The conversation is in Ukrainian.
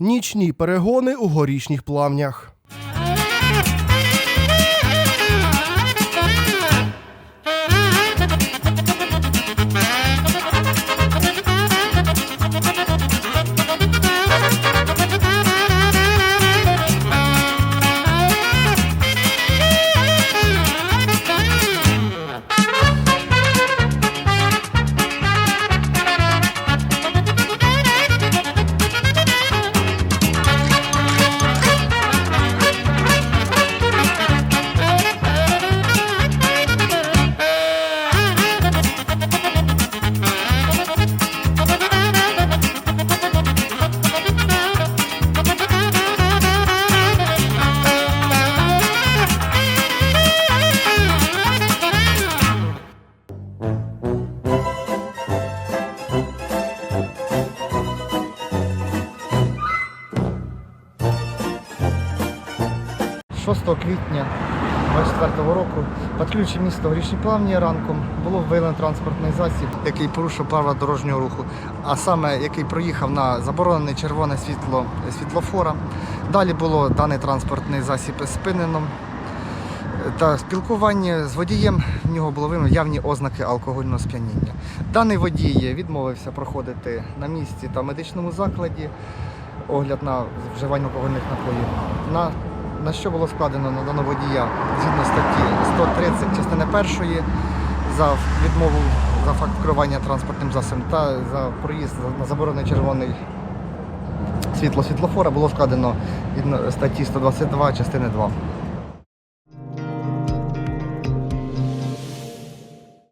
Нічні перегони у горішніх плавнях. – 6 квітня 24 року під ключі міста Горішні Плавні ранком було виявлено транспортний засіб, який порушив правила дорожнього руху, а саме який проїхав на заборонене червоне світло світлофора. Далі було даний транспортний засіб спинено. Та спілкування з водієм в нього було виявлено явні ознаки алкогольного сп'яніння. Даний водій відмовився проходити на місці та медичному закладі огляд на вживання алкогольних напоїв. На, на що було складено на даного водія згідно статті 130 частини першої за відмову за факт керування транспортним засобом та за проїзд на заборонений червоний світло світлофора було складено від статті 122 частини 2.